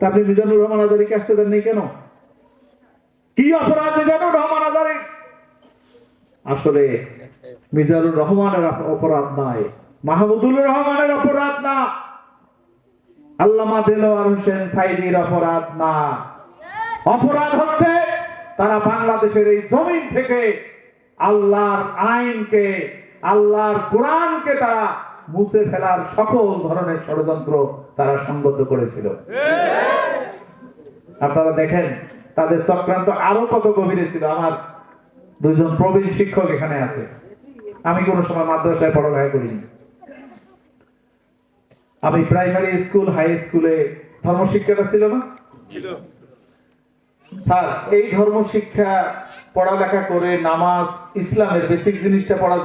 তা আপনি মিজানুর রহমান আজারিকে আসতে দেননি কেন? কি অপরাধ মিজানুর রহমান আজারি আসলে মিজানুর রহমানের অপরাধ নয় মাহমুদুল রহমানের অপরাধ না, আল্লামা দেলোয়ার হোসেন সাইদির অপরাধ না। অপরাধ হচ্ছে তারা বাংলাদেশের এই জমিন থেকে আল্লাহর আইনকে আল্লাহর কোরআনকে তারা মুছে ফেলার সকল ধরনের ষড়যন্ত্র তারা সংবদ্ধ করেছিল। আপনারা দেখেন, তাদের চক্রান্ত আরও কত গভীরে ছিল। আমার দুজন প্রবীণ শিক্ষক এখানে আছে। আমি কোনো সময় মাদ্রাসায় পড়ালেখা করিনি। আমি প্রাইমারি স্কুল, হাই স্কুলে ধর্মশিক্ষাটা ছিল না? স্যার, এই ধর্ম শিক্ষা, পড়ালেখা করে নামাজ, ইসলামের বেসিক জিনিসটা পড়া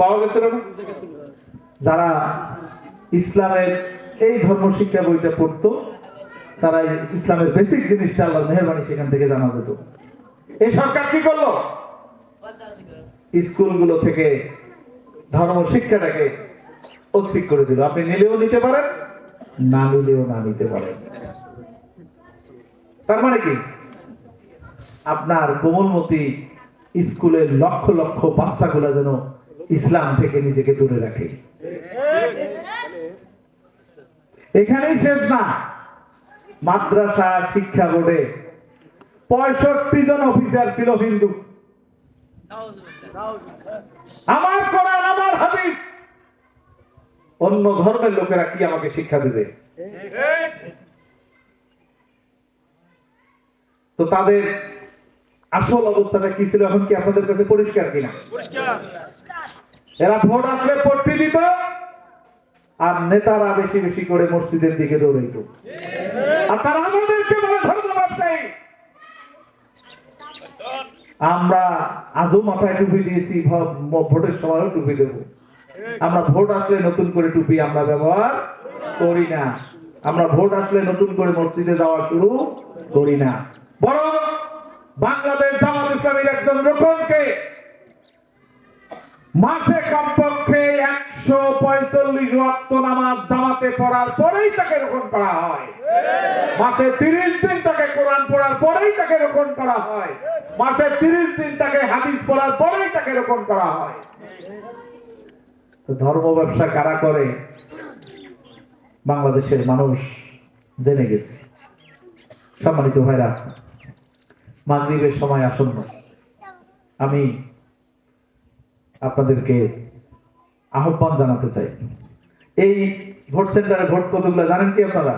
পাওয়া গেছিল না? যারা ইসলামের এই ধর্ম শিক্ষা বইটা পড়তো তারা ইসলামের বেসিক জিনিসটা আল্লাহ মেহরবানি সেখান থেকে জানা যেত এই সরকার কি করল? স্কুলগুলো থেকে ধর্ম শিক্ষাটাকে অস্বীক করে দিল। আপনি নিলেও নিতে পারেন, না নিলেও না নিতে পারেন। তার মানে কি? আপনার কোমলমতি স্কুলের লক্ষ লক্ষ বাচ্চাগুলা যেন ইসলাম থেকে নিজেকে দূরে রাখে। এখানেই শেষ না। মাদ্রাসা শিক্ষা বোর্ডে পঁয়ষট্টি জন অফিসার ছিল হিন্দু। আমার কোরআন, আমার হাদিস। অন্য ধর্মের লোকেরা কি আমাকে শিক্ষা দিবে? তো তাদের আসল অবস্থাটা কি ছিল এখন কি আপনাদের কাছে পরিষ্কার কিনা? এরা ভোট আসলে পট্টি দিত আর নেতারা বেশি বেশি করে মসজিদের দিকে দৌড়াইত। আর তারা আমাদেরকে বলে ধর্ম ব্যবসায়ী আমরা আজও মাথায় টুপি দিয়েছি ভোটের সময়ও টুপি দেব। আমরা ভোট আসলে নতুন করে টুপি আমরা ব্যবহার করি না। আমরা ভোট আসলে নতুন করে মসজিদে যাওয়া শুরু করি না। বরং বাংলাদেশ জামাত ইসলামীর একজন রোকনকে মাসে কমপক্ষে একশো নামাজ জামাতে পড়ার পরেই তাকে রোপণ করা হয়। মাসে তিরিশ দিন তাকে কোরআন পড়ার পরেই তাকে রোপণ করা হয়। মাসে তিরিশ দিন তাকে হাদিস পড়ার পরেই তাকে রোপণ করা হয়। ধর্ম ব্যবসা কারা করে? বাংলাদেশের মানুষ জেনে গেছে। সম্মানিত ভাইরা মাগরিবের সময় আসন্ন। আমি আপনাদেরকে আহ্বান জানাতে চাই। এই ভোট সেন্টারে ভোট কতগুলো জানেন কি আপনারা?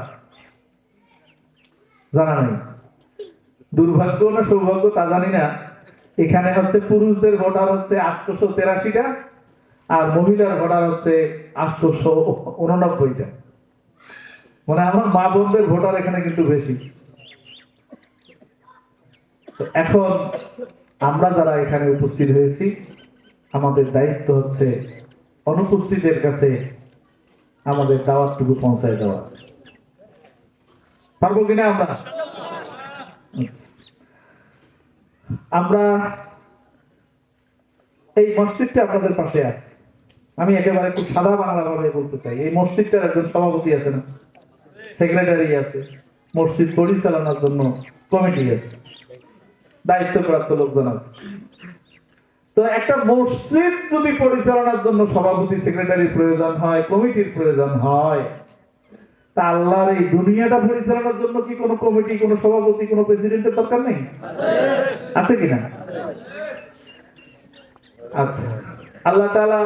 জানা নেই। দুর্ভাগ্য না সৌভাগ্য তা জানি না। এখানে হচ্ছে পুরুষদের ভোটার হচ্ছে আটশোশো তেরাশিটা আর মহিলার ভোটার হচ্ছে আটশোশো উননব্বইটা। মানে আমার মা বোনদের ভোটার এখানে কিন্তু বেশি। এখন আমরা যারা এখানে উপস্থিত হয়েছি, আমাদের দায়িত্ব হচ্ছে অনুপস্থিতের কাছে আমাদের দাওয়াতটুকু পৌঁছায় দেওয়া। পারব কিনা আমরা? আমরা এই মসজিদটা আপনাদের পাশে আছে। আমি একেবারে খুব সাদা বাংলা ভাবে বলতে চাই। এই মসজিদটার একজন সভাপতি আছে না সেক্রেটারি আছে, মসজিদ পরিচালনার জন্য কমিটি আছে। দায়িত্বপ্রাপ্ত লোকজন আছে। তো একটা মসজিদ যদি পরিচালনার জন্য সভাপতি সেক্রেটারি প্রয়োজন হয়, কমিটির প্রয়োজন হয়, তা আল্লাহর এই দুনিয়াটা পরিচালনার জন্য কি কোনো কমিটি, কোনো সভাপতি, কোনো প্রেসিডেন্টের দরকার নেই? আছে কিনা আচ্ছা। আল্লাহ তাআলা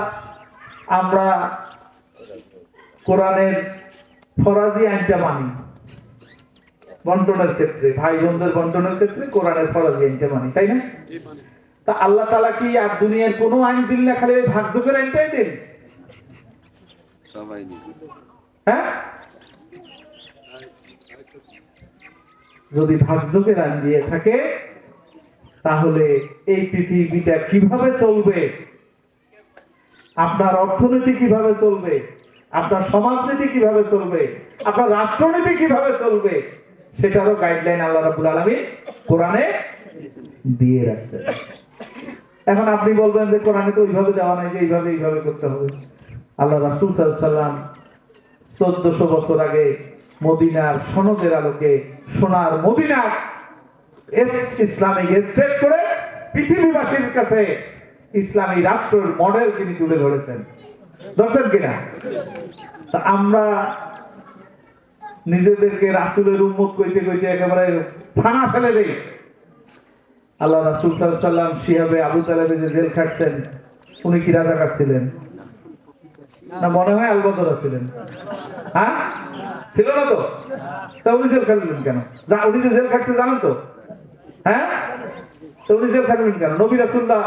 আমরা কোরআনের ফরাজি আইনটা মানি। বন্টনের ক্ষেত্রে ভাই বোনদের বন্টনের ক্ষেত্রে কোরআনের ফরাজি আইনটা মানি তাই না? তা আল্লাহ তাআলা কি আর দুনিয়ার কোনো আইন দিন না খালি ওই ভাগযোগের আইনটাই দিন হ্যাঁ? যদি ভাগযোগের আইন দিয়ে থাকে তাহলে এই পৃথিবীটা কীভাবে চলবে? আপনার অর্থনীতি কীভাবে চলবে? আপনার সমাজনীতি কীভাবে চলবে? আপনার রাষ্ট্রনীতি কীভাবে চলবে? সেটারও গাইডলাইন আল্লাহ রাবুল আলমী কোরআনে দিয়ে রাখছে এখন আপনি বলবেন যে কোরআনে তো ওইভাবে দেওয়া নাই যে এইভাবে এইভাবে করতে হবে। আল্লাহ রাসুল সাল্লাম চোদ্দশো বছর আগে মদিনার সনদের আলোকে সোনার মদিনার ইসলামিক স্টেট করে পৃথিবীবাসীর কাছে ইসলামী রাষ্ট্রের মডেল তিনি তুলে ধরেছেন। দর্শন কিনা? তা আমরা নিজেদেরকে রাসুলের উন্মত কইতে কইতে একেবারে থানা ফেলে দেই। আল্লাহ রাসুল সাল্লাম শিহাবে আবু তালেবে যে জেল খাটছেন, উনি কি রাজাকার ছিলেন না মনে হয় আলবদরা ছিলেন। হ্যাঁ? ছিল না তো? তা উনি জেল খাটলেন কেন? যা, উনি যে জেল খাটছে জানেন তো? হ্যাঁ? তো উনি জেল খাটবেন কেন? নবী রাসুল্লাহ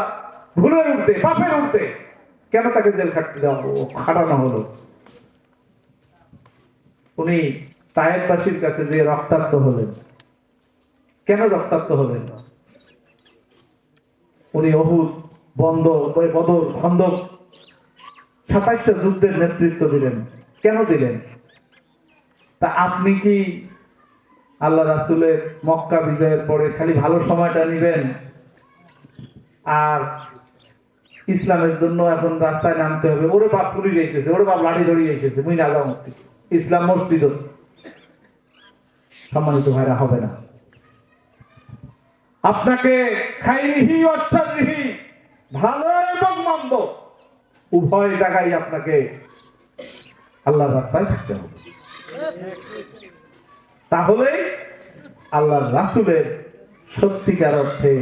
ভুলের উঠতে পাপের উঠতে কেন তাকে জেল খাটতে দেওয়া খাটানো হলো। উনি তায়েববাসীর কাছে যে রক্তাক্ত হলেন, কেন রক্তাক্ত হলেন? উনি অহুদ বন্ধ বদর, খন্দক, সাতাইশটা যুদ্ধের নেতৃত্ব দিলেন। কেন দিলেন? তা আপনি কি আল্লাহ রাসুলের মক্কা বিজয়ের পরে খালি ভালো সময়টা নিবেন? আর ইসলামের জন্য এখন রাস্তায় নামতে হবে। ওরে বাপ পুলিশ এসেছে ওরে বাপ লাঠি ধরিয়ে এসেছে মুই না যাও ইসলাম মসজিদ সম্মানিত ভাইরা, হবে না। আপনাকে খাইরিহি অশ্বারিহি ভালো এবং মন্দ, উভয় জায়গায় আপনাকে আল্লাহর রাস্তায় থাকতে হবে। তাহলে আল্লাহর রাসুলের সত্যিকার অর্থে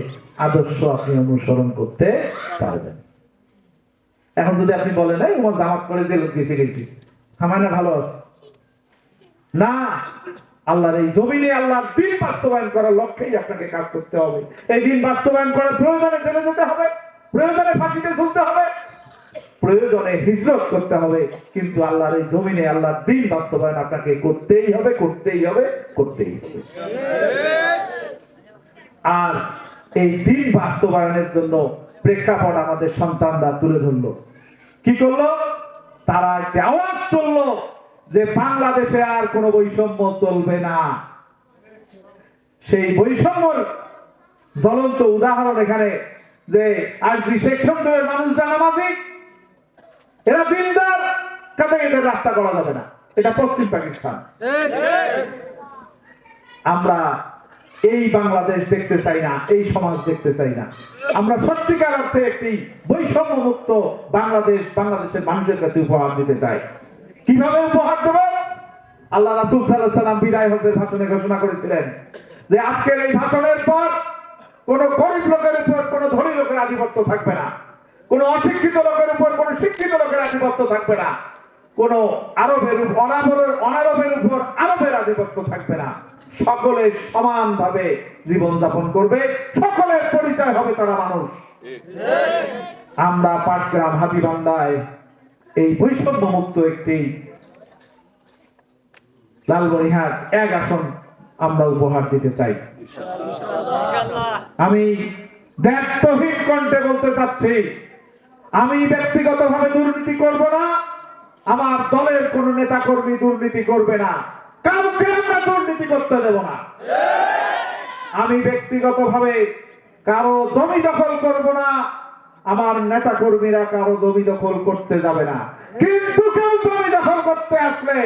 আদর্শ আপনি অনুসরণ করতে পারবেন। এখন যদি আপনি বলেন, এই তোমার জামাত করে জেল গেছে, গেছি। আমার না, ভালো আছে। না আল্লাহর এই জমিনে আল্লাহর দিন বাস্তবায়ন করার লক্ষ্যেই আপনাকে কাজ করতে হবে। এই দিন বাস্তবায়ন করার প্রয়োজনে জেলে যেতে হবে, প্রয়োজনে ফাঁসিতে ঝুলতে হবে, প্রয়োজনে হিজরত করতে হবে। কিন্তু আল্লাহর এই জমিনে আল্লাহর দিন বাস্তবায়ন আপনাকে করতেই হবে করতেই হবে করতেই হবে। আর এই দিন বাস্তবায়নের জন্য প্রেক্ষাপট আমাদের সন্তানরা তুলে ধরলো। কি করল? তারা একটা আওয়াজ তুললো। যে বাংলাদেশে আর কোনো বৈষম্য চলবে না। সেই বৈষম্যর জ্বলন্ত উদাহরণ এখানে যে যে শেখ সন্দরের মানুষরা নামাজি, এরা দিনদার কাতে এদের রাস্তা করা যাবে না? এটা পশ্চিম পাকিস্তান। আমরা এই বাংলাদেশ দেখতে চাই না, এই সমাজ দেখতে চাই না। আমরা সত্যিকার অর্থে একটি বৈষম্য মুক্ত বাংলাদেশ বাংলাদেশের মানুষের কাছে উপহার দিতে চাই। কীভাবে উপহার দেব? আল্লাহ রাসুল সাল্লাহ সাল্লাম বিদায় হজের ভাষণে ঘোষণা করেছিলেন যে আজকের এই ভাষণের পর কোন গরিব লোকের উপর কোন ধনী লোকের আধিপত্য থাকবে না। কোন অশিক্ষিত লোকের উপর কোন শিক্ষিত লোকের আধিপত্য থাকবে না। কোন আরবের উপর অনারবের উপর আরবের আধিপত্য থাকবে না। সকলে সমানভাবে জীবন যাপন করবে। সকলের পরিচয় হবে তারা মানুষ। আমরা পাটগ্রাম হাতিবান্ধায় এই বৈষম্য মুক্ত একটি লালমনিহাট এক আসন আমরা উপহার দিতে চাই। আমি দায়িত্বহীন কণ্ঠে বলতে চাচ্ছি আমি ব্যক্তিগতভাবে দুর্নীতি করব না আমার দলের কোন নেতা কর্মী দুর্নীতি করবে না কাউকে আমরা দুর্নীতি করতে দেব না। আমি ব্যক্তিগতভাবে কারও জমি দখল করব না আমার নেতা কর্মীরা কারও জমি দখল করতে যাবে না। কিন্তু কেউ জমি দখল করতে আসলে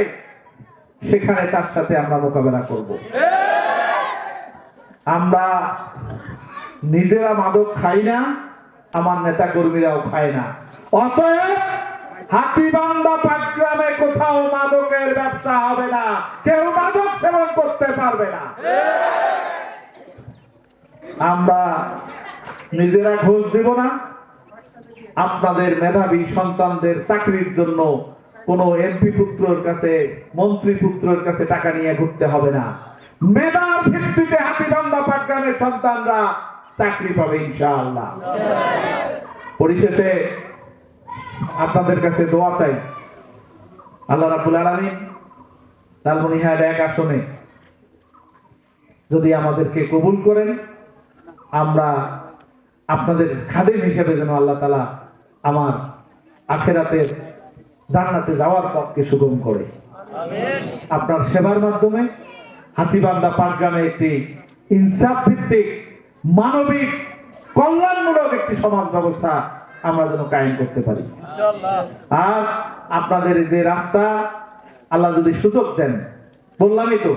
সেখানে তার সাথে আমরা মোকাবেলা করব। আমরা নিজেরা মাদক খাই না, আমার নেতা কর্মীরাও খায় না। অতএব হাতিবান্ধা পাটগ্রামে কোথাও মাদকের ব্যবসা হবে না। কেউ মাদক সেবন করতে পারবে না। আমরা নিজেরা ঘোষ দিব না। আপনাদের মেধাবী সন্তানদের চাকরির জন্য কোন এমপি পুত্রর কাছে, মন্ত্রী পুত্রের কাছে টাকা নিয়ে ঘুরতে হবে না। মেধার ভিত্তিতে হাতিবান্ধা পাটগ্রামের সন্তানরা চাকরি পাবে ইনশাআল্লাহ। পরিশেষে আপনাদের কাছে দোয়া চাই। আল্লাহ রাবুল আলমিন লালমনিহাট এক আসনে যদি আমাদেরকে কবুল করেন, আমরা আপনাদের খাদেম হিসেবে যেন আল্লাহ তালা আমার আখেরাতের জান্নাতে যাওয়ার পথকে সুগম করে। আপনার সেবার মাধ্যমে হাতিবান্ধা পাটগ্রামে একটি ইনসাফ ভিত্তিক মানবিক কল্যাণমূলক একটি সমাজ ব্যবস্থা আমরা যেন কায়েম করতে পারি। আর আপনাদের যে রাস্তা আল্লাহ যদি সুযোগ দেন বললামই তো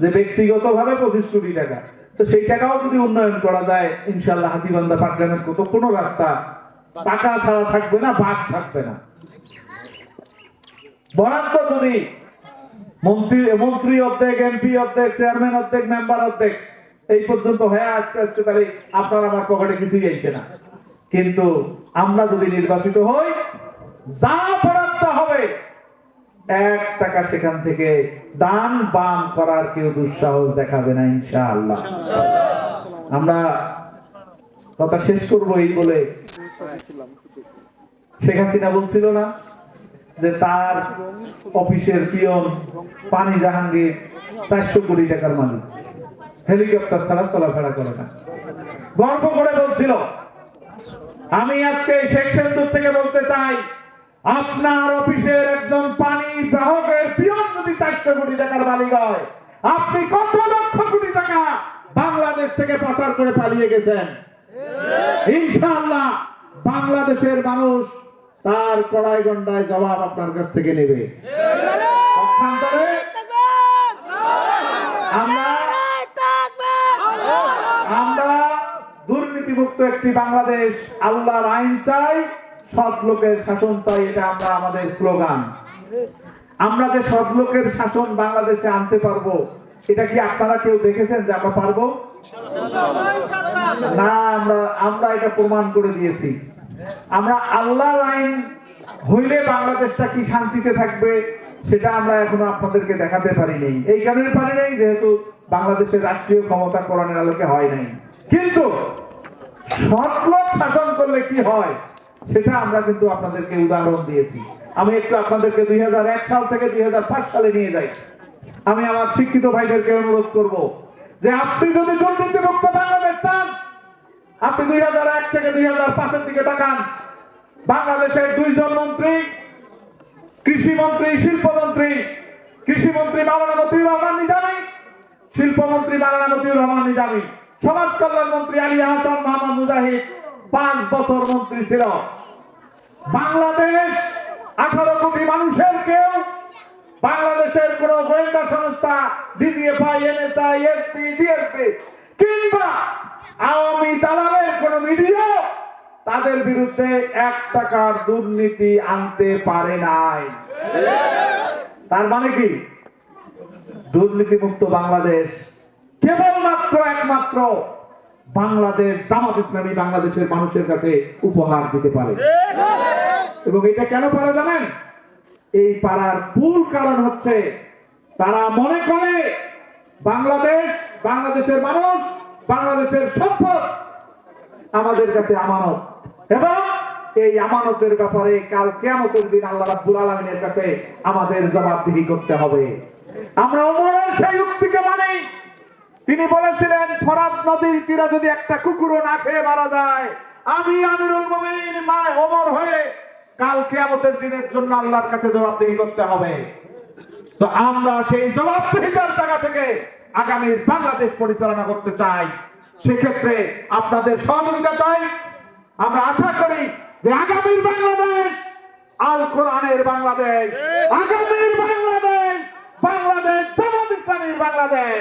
যে ব্যক্তিগত ভাবে পঁচিশ কোটি টাকা। তো সেই টাকাও যদি উন্নয়ন করা যায় ইনশাল্লাহ হাতিবান্ধা পাটগ্রামের কত কোনো রাস্তা টাকা ছাড়া থাকবে না বাঘ থাকবে না। বরাদ্দ যদি মন্ত্রী মন্ত্রী অর্ধেক, এমপি অর্ধেক, চেয়ারম্যান অর্ধেক, মেম্বার অর্ধেক, এই পর্যন্ত হয়ে আসতে আসতে তাহলে আপনার আমার পকেটে কিছুই আইছে না। কিন্তু আমরা যদি নির্বাচিত হই, যা বরাদ্দ হবে, এক টাকা সেখান থেকে দান বান করার কেউ দুঃসাহস দেখাবে না, ইনশাআল্লাহ। আমরা কথা শেষ করব এই বলে। শেখ হাসিনা বলছিল না যে তার অফিসের পিয়ন পানি জাহাঙ্গীর চারশো কোটি টাকার মালিক। হেলিকপ্টার ছাড়া চলাফেরা করে না। গর্ব করে বলছিল, আমি আজকে শেখ সেন্দুর থেকে বলতে চাই, আপনার অফিসের একজন পানি গ্রাহকের পিয়ন যদি চারশো কোটি টাকার মালিক হয়, আপনি কত লক্ষ কোটি টাকা বাংলাদেশ থেকে পাচার করে পালিয়ে গেছেন? ইনশাআল্লাহ বাংলাদেশের মানুষ তার কড়াই গন্ডায় জবাব আপনার কাছ থেকে নেবে। আমরা দুর্নীতিমুক্ত একটি বাংলাদেশ, আল্লাহর আইন চাই, সৎ লোকের শাসন চাই, এটা আমরা আমাদের স্লোগান। আমরা যে সৎ লোকের শাসন বাংলাদেশে আনতে পারব, এটা কি আপনারা কেউ দেখেছেন যে আমরা পারব? না, আমরা আমরা এটা প্রমাণ করে দিয়েছি। আমরা আল্লাহর আইন হইলে বাংলাদেশটা কি শান্তিতে থাকবে, সেটা আমরা এখনও আপনাদেরকে দেখাতে পারি নাই এই কারণে পারি নাই, যেহেতু বাংলাদেশের রাষ্ট্রীয় ক্ষমতা কোরআনের আলোকে হয় নাই। কিন্তু সৎলোক শাসন করলে কি হয়, সেটা আমরা কিন্তু আপনাদেরকে উদাহরণ দিয়েছি। আমি একটু আপনাদেরকে দুই হাজার এক সাল থেকে দুই হাজার পাঁচ সালে নিয়ে যাই। আমি আমার শিক্ষিত ভাইদেরকে অনুরোধ করব যে, আপনি যদি দুর্নীতিমুক্ত বাংলাদেশ চান আপনি দুই হাজার এক থেকে দুই হাজার পাঁচের দিকে তাকান। বাংলাদেশের দুইজন মন্ত্রী কৃষি মন্ত্রী শিল্পমন্ত্রী। কৃষি মন্ত্রী মাওলানা মতিউর রহমান নিজামী, শিল্পমন্ত্রী মাওলানা মতিউর রহমান নিজামী। সমাজ কল্যাণ মন্ত্রী আলী হাসান মোহাম্মদ মুজাহিদ, পাঁচ বছর মন্ত্রী ছিল। বাংলাদেশ আঠারো কোটি মানুষের কেউ, বাংলাদেশের কোন গোয়েন্দা সংস্থা, DGFI, NSI, SP, DSP Awami দালালের কোন মিডিয়া তাদের বিরুদ্ধে এক টাকার দুর্নীতি আনতে পারে নাই। তার মানে কি? দুর্নীতি মুক্ত বাংলাদেশ কেবলমাত্র একমাত্র বাংলাদেশ, জামাত ইসলামী বাংলাদেশের মানুষের কাছে উপহার দিতে পারে। এবং এটা কেন পারে জানেন? এই পাড়ার মূল কারণ হচ্ছে তারা মনে করে বাংলাদেশ, বাংলাদেশের মানুষ বাংলাদেশের সম্পদ আমাদের কাছে আমানত। এবং এই আমানতের ব্যাপারে কাল কেয়ামতের দিন আল্লাহ রাব্বুল আলামিনের কাছে আমাদের জবাবদিহি করতে হবে। আমরা ওমরের সেই উক্তিকে মানি। তিনি বলেছিলেন ফরাত নদীর তীরে যদি একটা কুকুরও না খেয়ে মারা যায়, আমি আমিরুল মুমিনিন মানে ওমর হয়ে কাল কেয়ামতের দিনের জন্য আল্লাহর কাছে জবাবদিহি করতে হবে। তো আমরা সেই জবাবদিহিতার জায়গা থেকে আগামীর বাংলাদেশ পরিচালনা করতে চাই। সেক্ষেত্রে আপনাদের সহযোগিতা চাই। আমরা আশা করি যে আগামীর বাংলাদেশ, আল কোরআনের বাংলাদেশ, আগামীর বাংলাদেশ বাংলাদেশ বাংলাদেশ।